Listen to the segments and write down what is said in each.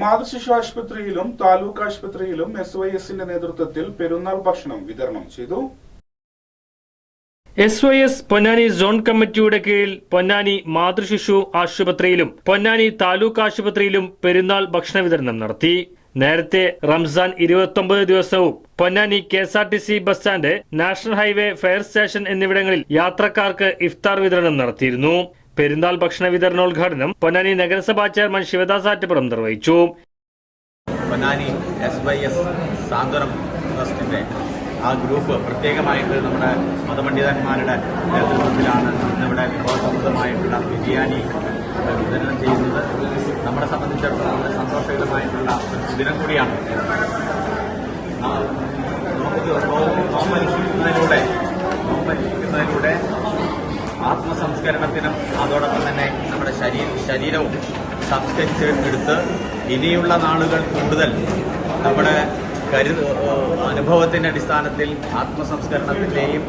മാതൃശിശു ആശുപത്രിയിലും താലൂക്ക് ആശുപത്രിയിലും S Y എസിന്റെ നേതൃത്വത്തിൽ പെരുന്നാൾ ഭക്ഷണം വിതരണം ചെയ്തു. S Y S Ponnani zone കമ്മിറ്റിയുടെ കീഴിൽ പൊന്നാനി മാതൃശിശു ആശുപത്രിയിലും പൊന്നാനി താലൂക്ക് ആശുപത്രിയിലും പെരുന്നാൾ ഭക്ഷണ വിതരണം നടത്തി. നേരത്തെ റംസാൻ ഇരുപത്തൊമ്പത് ദിവസവും Ponnani K S R T C bus stand national highway fire station എന്നിവിടങ്ങളിൽ യാത്രക്കാർക്ക് ഇഫ്താർ വിതരണം നടത്തിയിരുന്നു. പെരുന്നാൾ ഭക്ഷണ വിതരണോദ്ഘാടനം പൊന്നാനി നഗരസഭാ ചെയർമാൻ ശിവദാസ് ആറ്റപ്പുറം നിർവഹിച്ചു. Ponnani S Y S Santhwanam ട്രസ്റ്റിന്റെ ആ ഗ്രൂപ്പ് പ്രത്യേകമായിട്ട് നമ്മുടെ മതപണ്ഡിതന്മാരുടെ നേതൃത്വത്തിലാണ് ഇന്നിവിടെ വിഭവസമൃദ്ധമായിട്ടുള്ള ബിരിയാണി വിതരണം ചെയ്യുന്നത്. നമ്മളെ സംബന്ധിച്ചിടത്തോളം വളരെ സന്തോഷകരമായിട്ടുള്ള ദിനം കൂടിയാണ്. ആ, നോമ്പ് ആത്മസംസ്കരണത്തിനും അതോടൊപ്പം തന്നെ നമ്മുടെ ശരീര ശരീരവും സംസ്കരിച്ച് എടുത്ത് ഇനിയുള്ള നാളുകൾ കൂടുതൽ നമ്മുടെ കരു അനുഭവത്തിന്റെ അടിസ്ഥാനത്തിൽ ആത്മസംസ്കരണത്തിന്റെയും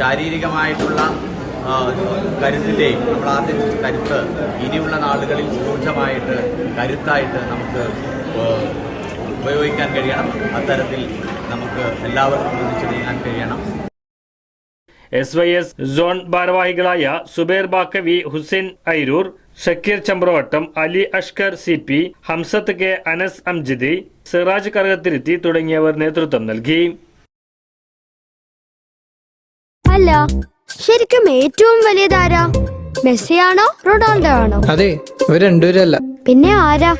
ശാരീരികമായിട്ടുള്ള കരുത്തിന്റെയും നമ്മൾ ആദ്യം കരുത്ത് ഇനിയുള്ള നാളുകളിൽ ഊർജമായിട്ട് കരുത്തായിട്ട് നമുക്ക് ഉപയോഗിക്കാൻ കഴിയണം. അത്തരത്തിൽ നമുക്ക് എല്ലാവർക്കും ഒന്നിച്ചു നീങ്ങാൻ കഴിയണം. എസ് വൈ എസ് സോൺ ഭാരവാഹികളായ Zubair Baqavi Hussain Airur Shakir Chambravattam Ali Ashkar C P Hamsath K Anas Amjidi Siraj Karakathiruthi തുടങ്ങിയവർ നേതൃത്വം നൽകി. അല്ല ശരിക്കും ഏറ്റവും വലിയതാരാ? ആണോ റൊണാൾഡോ ആണോ അതെ ഇവർ രണ്ടുപേരല്ല. പിന്നെ ആരാ?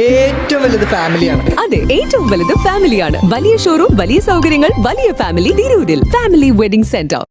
ഏറ്റവും വലുത് ഫാമിലിയാണ്. അതെ ഏറ്റവും വലുത് ഫാമിലിയാണ്. വലിയ ഷോറൂം വലിയ സൗകര്യങ്ങൾ വലിയ ഫാമിലി തിരൂരിൽ ഫാമിലി വെഡിംഗ് സെന്റർ